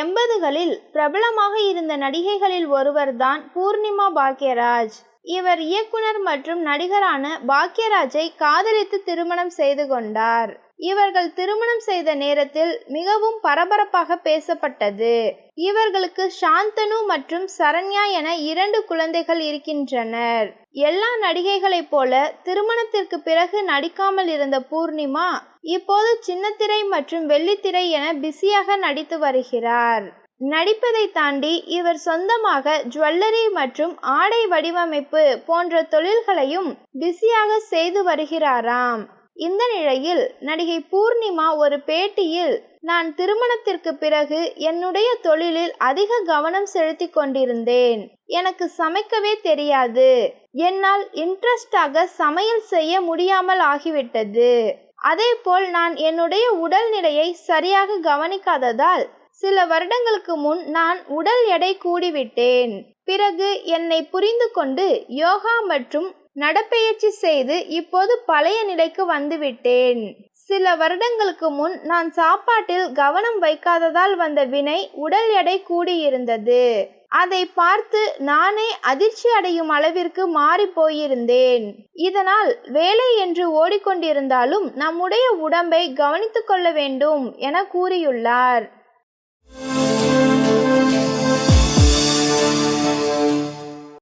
எண்பதுகளில் பிரபலமாக இருந்த நடிகைகளில் ஒருவர்தான் பூர்ணிமா பாக்யராஜ். இவர் இயக்குனர் மற்றும் நடிகரான பாக்யராஜை காதலித்து திருமணம் செய்து கொண்டார். இவர்கள் திருமணம் செய்த நேரத்தில் மிகவும் பரபரப்பாக பேசப்பட்டது. இவர்களுக்கு சாந்தனு மற்றும் சரண்யா என இரண்டு குழந்தைகள் இருக்கின்றனர். எல்லா நடிகைகளைப் போல திருமணத்திற்கு பிறகு நடிக்காமல் இருந்த பூர்ணிமா இப்போது சின்னத்திரை மற்றும் வெள்ளித்திரை என பிஸியாக நடித்து வருகிறார். நடிப்பதை தாண்டி இவர் சொந்தமாக ஜுவல்லரி மற்றும் ஆடை வடிவமைப்பு போன்ற தொழில்களையும் பிஸியாக செய்து வருகிறாராம். இந்த நிலையில் நடிகை பூர்ணிமா ஒரு பேட்டியில் நான் திருமணத்திற்கு பிறகு என்னுடைய தொழிலில் அதிக கவனம் செலுத்தி கொண்டிருந்தேன். எனக்கு சமைக்கவே தெரியாது. என்னால் இன்ட்ரெஸ்டாக சமையல் செய்ய முடியாமல் ஆகிவிட்டது. அதேபோல் நான் என்னுடைய உடல்நிலையை சரியாக கவனிக்காததால் சில வருடங்களுக்கு முன் நான் உடல் எடை கூடிவிட்டேன். பிறகு என்னை புரிந்து கொண்டு யோகா மற்றும் நடப்பயிற்சி செய்து இப்போது பழைய நிலைக்கு வந்துவிட்டேன். சில வருடங்களுக்கு முன் நான் சாப்பாட்டில் கவனம் வைக்காததால் வந்த வினை உடல் எடை கூடியிருந்தது. அதை பார்த்து நானே அதிர்ச்சி அடையும் அளவிற்கு மாறி போயிருந்தேன். இதனால் வேலை என்று ஓடிக்கொண்டிருந்தாலும் நம்முடைய உடம்பை கவனித்துக் கொள்ள வேண்டும் என கூறியுள்ளார்.